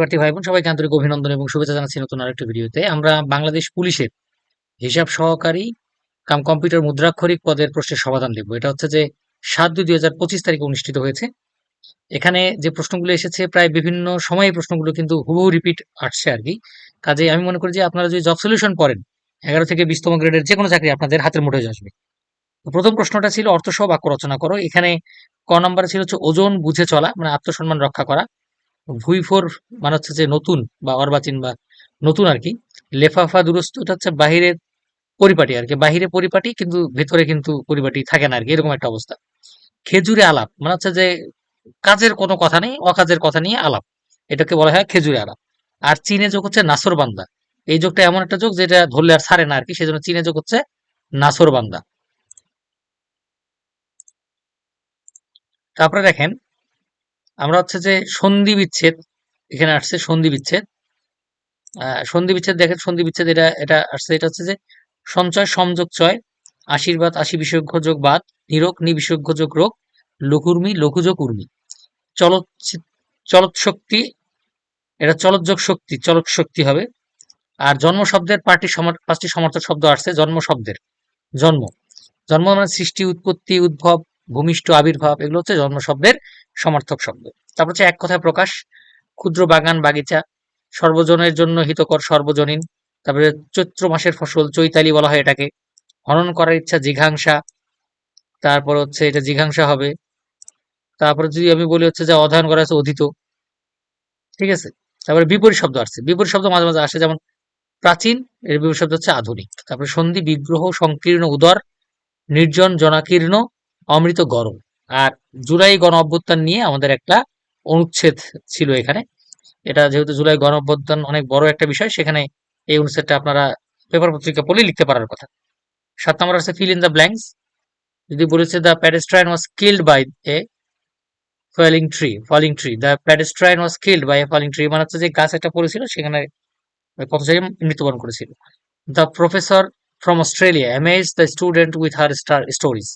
প্রার্থী ভাই বোন সবাইকে আন্তরিক অভিনন্দন এবং শুভেচ্ছা জানাচ্ছি নতুন আরেকটি ভিডিওতে। আমরা বাংলাদেশ পুলিশের হিসাব সহকারী কাম কম্পিউটার মুদ্রাক্ষরিক পদের প্রশ্নের সমাধান লিখব। এটা হচ্ছে যে সাত দুই দুই হাজার পঁচিশ তারিখে অনুষ্ঠিত হয়েছে। এখানে যে প্রশ্নগুলো এসেছে, প্রায় বিভিন্ন সময়ে প্রশ্নগুলো কিন্তু হুবহু রিপিট আসছে আর কি কাজে আমি মনে করি যে আপনারা যদি জব সলিউশন পড়েন, এগারো থেকে বিশতম গ্রেডের যে কোনো চাকরি আপনাদের হাতের মুঠোয় আসবে। প্রথম প্রশ্নটা ছিল অর্থসহ বাক্য রচনা করো। এখানে ক নম্বরে ছিল হচ্ছে ওজন বুঝে চলা মানে আত্মসম্মান রক্ষা করা। ভুই ফোর মানে হচ্ছে যে নতুন বা অর্বাচীন বা নতুন আর কি। লেফাফা দুরস্ত এটা হচ্ছে বাহিরের পরিপাটি আর কি। বাহিরে পরিপাটি কিন্তু ভেতরে কিন্তু পরিপাটি থাকে না আর কি, এরকম একটা অবস্থা। খেজুরে আলাপ মানে হচ্ছে যে কাজের কোনো কথা নেই, অকাজের কথা নিয়ে আলাপ। এটাকে বলা হয় খেজুরে আলাপ। আর চীনে যোগ হচ্ছে নাসর বান্দা। এই যোগটা এমন একটা যোগ যেটা ধরলে আর ছাড়ে না আর কি, সেজন্য চীনে যোগ হচ্ছে নাসর বান্দা। তারপরে দেখেন আমরা হচ্ছে যে সন্ধি বিচ্ছেদ, এখানে আসছে সন্ধি বিচ্ছেদ। সন্ধি বিচ্ছেদ দেখেন, সন্ধি বিচ্ছেদ এটা এটা আসছে, এটা হচ্ছে যে সঞ্চয়, সংযোগ, চয়, আশীর্বাদ, আশি বিশেষজ্ঞ, যোগ, বাদ, নিরোগ নিবিশেষজ্ঞ যোগ, রোগ, লঘুর্মি, লঘুযোগ, উর্মি। চলত শক্তি, এটা চলতযোগ শক্তি চলক শক্তি হবে। আর জন্ম শব্দের সমর- পাঁচটি সমর্থক শব্দ আসছে, জন্ম শব্দের। জন্ম। জন্ম মানে সৃষ্টি, উৎপত্তি, উদ্ভব, ভূমিষ্ঠ, আবির্ভাব, এগুলো হচ্ছে জন্ম শব্দের সমার্থক শব্দ। তারপর হচ্ছে এক কথায় প্রকাশ, ক্ষুদ্র বাগান, বাগিচা, সর্বজনের জন্য হিতকর সর্বজনীন। তারপরে চৈত্র মাসের ফসল, চৈতালি বলা হয় এটাকে। হনন করার ইচ্ছা, জিঘাংসা। তারপর হচ্ছে এটা জিঘাংসা হবে। তারপরে যদি আমি বলি হচ্ছে যে অধ্যয়ন করা আছে অধীত। ঠিক আছে? তারপরে বিপরীত শব্দ আসছে। বিপরীত শব্দ মাঝে মাঝে আসে, যেমন প্রাচীন, এর বিপরীত শব্দ হচ্ছে আধুনিক। তারপরে সন্ধি, বিগ্রহ, সংকীর্ণ, উদর, নির্জন, জনাকীর্ণ, অমৃত গরম। আর জুলাই গণ অভ্যুত্থান নিয়ে আমাদের একটা অনুচ্ছেদ ছিল এখানে। এটা যেহেতু জুলাই গণ অভ্যুত্থান অনেক বড় একটা বিষয়, সেখানে এই অনুচ্ছেদটা আপনারা পেপার পত্রিকা পড়লে লিখতে পারার কথা। সাত নম্বর আছে ফিল ইন দ্য ব্ল্যাঙ্কস যদি বলেছে the pedestrian was killed by a falling tree falling tree the pedestrian was killed by a falling tree মানে হচ্ছে যে গাছ একটা পড়েছিল, সেখানে পথচারী মৃত্যুবরণ করেছিল। The professor from Australia amaze the student with her star stories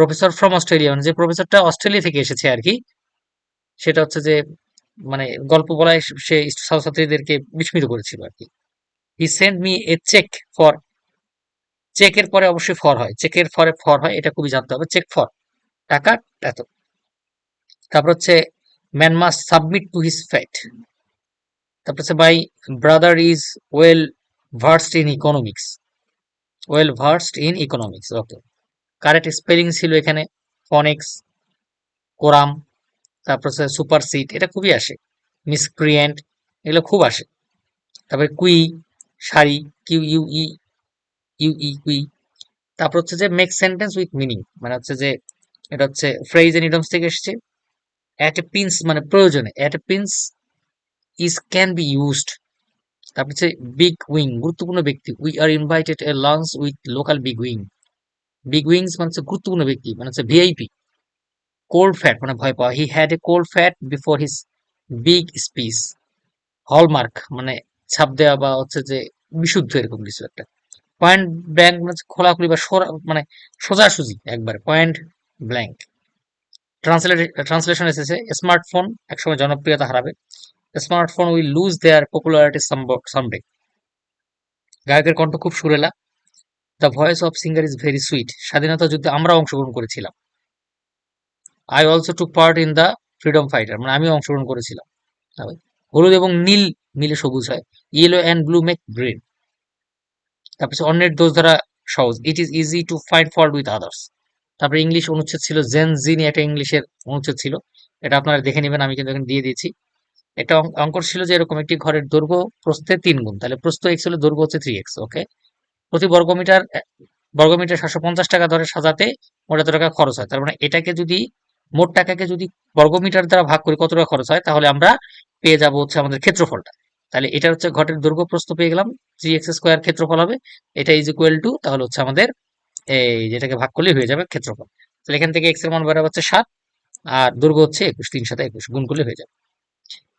professor from Australia মানে যে প্রফেসরটা অস্ট্রেলিয়া থেকে এসেছে আর কি সেটা হচ্ছে যে মানে গল্প বলায় সে ছাত্রছাত্রীদেরকে বিস্মিত করেছিল আর কি he send me a cheque for চেকের পরে অবশ্যই ফর হয়। চেকের ফরে ফর হয়, এটা খুবই জানতে হবে। চেক ফর টাকা, এত। তারপর হচ্ছে man must submit to his fate তারপর হচ্ছে my brother is well versed in economics well versed in economics okay correct spelling ছিল এখানে ফনেক্স কোরাম তারপর হচ্ছে সুপার সিট এটা খুবই আসে। মিসক্রিয়েন্ট এগুলো খুব আসে। তারপরে queue sari Q U E U E queue তারপর হচ্ছে যে মেক সেন্টেন্স উইথ মিনিং মানে হচ্ছে যে এটা হচ্ছে ফ্রেজ এন্ড ইডমস থেকে এসেছে। অ্যাট এ পিন্স মানে প্রয়োজনে at a pinch is can be used তারপর হচ্ছে বিগ উইং গুরুত্বপূর্ণ ব্যক্তি we are invited a launch with local bigwig bigwigs মানে হচ্ছে গুরুত্বপূর্ণ ব্যক্তি মানে হচ্ছে ভিআইপি কোল্ড ফ্যাট মানে ভয় পাওয়া। He had a cold feet before his big speech hallmark মানে ছাপ দেওয়া বা হচ্ছে যে বিশুদ্ধ এরকম কিছু একটা। পয়েন্ট ব্ল্যাঙ্ক মানে খোলাখুলি বা মানে সোজাসুজি একবার পয়েন্ট ব্ল্যাঙ্ক ট্রান্সলেট ট্রান্সলেশন এসেছে স্মার্টফোন একসময় জনপ্রিয়তা হারাবে। Smartphone will lose their popularity someday গায়কের কণ্ঠ খুব সুরেলা। The voice of singer is very sweet স্বাধীনতা যুদ্ধে আমরা অংশগ্রহণ করেছিলাম। I also took part in the freedom fighter মানে আমিও অংশগ্রহণ করেছিলাম। হলুদ এবং নীল মিলে সবুজ হয়। Yellow and blue make green তারপর অন্যের দোষ ধরা সহজ। It is easy to find fault with others তারপরে ইংলিশ অনুচ্ছেদ ছিল। জেন জি নিয়ে একটা ইংলিশের অনুচ্ছেদ ছিল। এটা আপনারা দেখে নেবেন, আমি কিন্তু এখানে দিয়ে দিয়েছি। একটা অঙ্ক ছিল যে এরকম একটি ঘরের দৈর্ঘ্য প্রস্থে তিন গুণ। তাহলে প্রস্থ এক্স হলে দৈর্ঘ্য হচ্ছে থ্রি এক্স ওকে প্রতি বর্গমিটার বর্গমিটার সাতশো পঞ্চাশ টাকা ধরে সাজাতে মোট এত টাকা খরচ হয়। তার মানে এটাকে যদি, মোট টাকাকে যদি বর্গমিটার দ্বারা ভাগ করি কত টাকা খরচ হয়, তাহলে আমরা পেয়ে যাব হচ্ছে আমাদের ক্ষেত্রফলটা। তাহলে এটা হচ্ছে ঘটের দৈর্ঘ্য প্রস্থ পেয়ে গেলাম। থ্রি এক্স স্কোয়ার ক্ষেত্রফল হবে। এটা ইজ ইকুয়াল টু তাহলে হচ্ছে আমাদের এই যেটাকে ভাগ করলে হয়ে যাবে ক্ষেত্রফল। তাহলে এখান থেকে এক্সের মান বেড়াবে হচ্ছে সাত, আর দৈর্ঘ্য হচ্ছে একুশ, তিন সাথে একুশ, গুণ করলে হয়ে যাবে।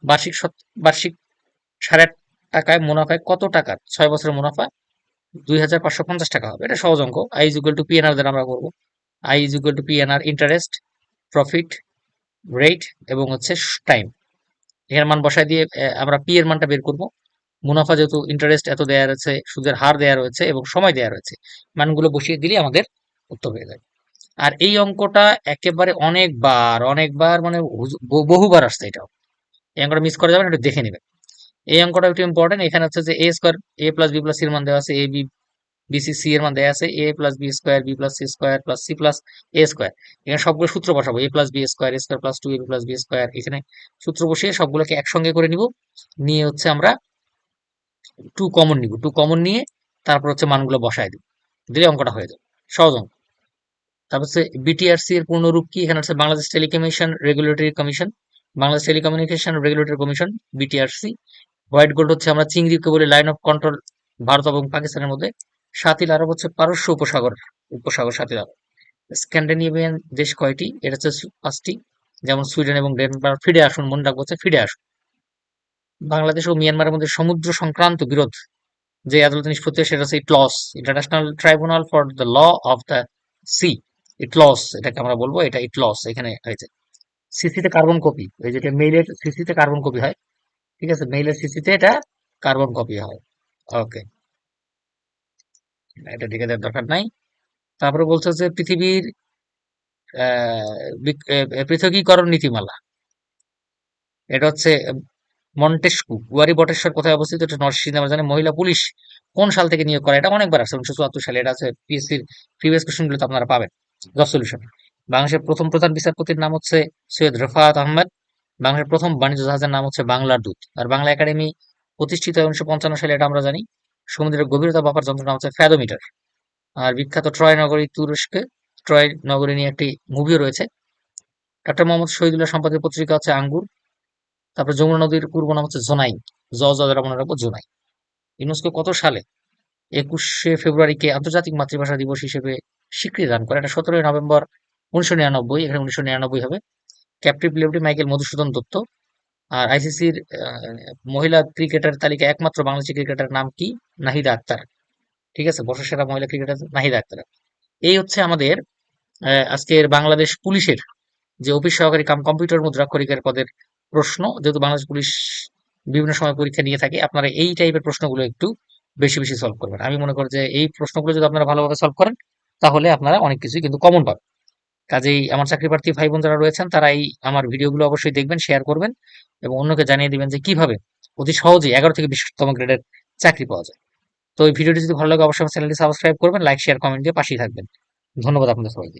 বার্ষিক বার্ষিক সাড়ে টাকায় মুনাফায় কত টাকার ছয় বছরের মুনাফা। দুই হাজার পাঁচশো পঞ্চাশ টাকা হবে। এটা সহজ অঙ্ক। I is equal to PNR দ্বারা আমরা করব। I is equal to PNR interest profit rate এবং হচ্ছে টাইম এখানে মান বসায় দিয়ে আমরা পি এর মানটা বের করব। মুনাফা যেহেতু ইন্টারেস্ট এত দেয়া রয়েছে, সুদের হার দেয়া রয়েছে এবং সময় দেয়া রয়েছে, মানগুলো বসিয়ে দিলে আমাদের উত্তর হয়ে যায় আর এই অঙ্কটা একেবারে অনেকবার অনেকবার মানে বহুবার আসছে এটাও। এই অঙ্কটা মিস করা যাবে না, একটু দেখে নেবেন। এই অঙ্কটা একটু ইম্পর্টেন্ট এখানে হচ্ছে যে A square A plus B plus সির মান দেওয়া আছে। এ বি বিসি সি এর মান দেওয়া আছে। A plus B square B plus C square plus C plus A square এখানে সবগুলো সূত্র বসাবো। A plus B square square plus two A B plus B square এখানে সূত্র বসিয়ে সবগুলোকে একসঙ্গে করে নিব। নিয়ে হচ্ছে আমরা টু কমন নিব। টু কমন নিয়ে তারপর হচ্ছে মানগুলো বসায় দিব। দিলে অঙ্কটা হয়ে যাবে। সহজ অঙ্ক। তারপর হচ্ছে বিটিআরসি এর পূর্ণরূপ কি? এখানে হচ্ছে Bangladesh telecommission regulatory commission. Bangladesh telecommunication regulatory commission BTRC white gold হচ্ছে আমরা চিংড়িকে বলি লাইন অফ কন্ট্রোল, ভারত এবং পাকিস্তানের মধ্যে। সাতিল আরব হচ্ছে পারস্য উপসাগর উপসাগর সাতিল আরব। স্ক্যান্ডিনেভিয়ান দেশ কয়টি? এটা হচ্ছে পাঁচটি। যেমন সুইডেন এবং ডেনমার্ক। ফিরে আসুন, মনে রাখব হচ্ছে ফিরে আসুন। বাংলাদেশ ও মিয়ানমারের মধ্যে সমুদ্র সংক্রান্ত বিরোধ। যে আদালতে নিষ্পত্তি সেটা হচ্ছে ITLOS international tribunal for the law of the sea. ITLOS এটাকে আমরা বলব, এটা ইটলস এখানে হয়েছে। সিসিতে কার্বন কপি, এই যেটা মেইলের সিসিতে কার্বন কপি হয়। ঠিক আছে মেইলের সিসিতে এটা কার্বন কপি হয়। ওকে এটা দেখে দেওয়ার দরকার নাই। তারপরে বলছে যে পৃথিবীর পৃথকীকরণ নীতিমালা। এটা হচ্ছে মন্টেস্কু, গুয়ারি বটেশ্বর কোথায় অবস্থিত? এটা নরসিংদী আমরা জানি। মহিলা পুলিশ কোন সাল থেকে নিয়োগ করা এটা অনেকবার আসছে উনিশশো চুয়াত্তর সালে। এটা আছে পিএসসির প্রিভিয়াস কোশ্চেনগুলো আপনারা পাবেন। জব সলিউশন বাংলাদেশের প্রথম প্রধান বিচারপতির নাম হচ্ছে সৈয়দ রফাত আহমেদ। বাংলাদেশের প্রথম বাণিজ্য জাহাজের নাম হচ্ছে বাংলার দূত। আর বাংলা একাডেমি প্রতিষ্ঠিত উনিশশো পঞ্চান্ন সালে, এটা আমরা জানি। সমুদ্রের গভীরতা মাপার যন্ত্র নাম হচ্ছে ফ্যাদোমিটার। আর বিখ্যাত ট্রয় নগরী তুরস্কে, ট্রয় নগরী নিয়ে একটি মুভিও রয়েছে। ডক্টর মোহাম্মদ শহীদুল্লাহ সম্পাদিত পত্রিকা হচ্ছে আঙ্গুর। তারপর যমুনা নদীর পূর্ব নাম হচ্ছে জোনাই। জ যারা মনে রাখব, জোনাই। ইউনেস্কো কত সালে একুশে ফেব্রুয়ারিকে আন্তর্জাতিক মাতৃভাষা দিবস হিসেবে স্বীকৃতি দান করে? এটা সতেরোই নভেম্বর উনিশশো নিরানব্বই, এখানে উনিশশো নিরানব্বই হবে। Captive lefty Michael Madhusudan Dutt আর আইসিসির মহিলা ক্রিকেটার তালিকা একমাত্র বাংলাদেশি ক্রিকেটার নাম কি? নাহিদা আক্তার। ঠিক আছে? বর্ষসেরা মহিলা ক্রিকেটার নাহিদা আক্তার। এই হচ্ছে আমাদের আজকের বাংলাদেশ পুলিশের যে অফিস সহকারী কাম কম্পিউটার মুদ্রাক্ষরিকের পদের প্রশ্ন। যেহেতু বাংলাদেশ পুলিশ বিভিন্ন সময় পরীক্ষা নিয়ে থাকে, আপনারা এই টাইপের প্রশ্নগুলো একটু বেশি বেশি সলভ করবেন। আমি মনে করি যে এই প্রশ্নগুলো যদি আপনারা ভালোভাবে সলভ করেন, তাহলে আপনারা অনেক কিছুই কিন্তু কমন পাবেন। কাজেই আমার চাকরি প্রার্থী ভাই বোন যারা রয়েছেন তারা এই আমার ভিডিওগুলো অবশ্যই দেখবেন শেয়ার করবেন এবং অন্যকে জানিয়ে দিবেন যে কীভাবে অতি সহজে এগারো থেকে বিশতম গ্রেডের চাকরি পাওয়া যায়। তো এই ভিডিওটি যদি ভালো লাগে, অবশ্যই চ্যানেলটি সাবস্ক্রাইব করবেন লাইক শেয়ার কমেন্ট দিয়ে পাশেই থাকবেন। ধন্যবাদ আপনাদের সবাইকে।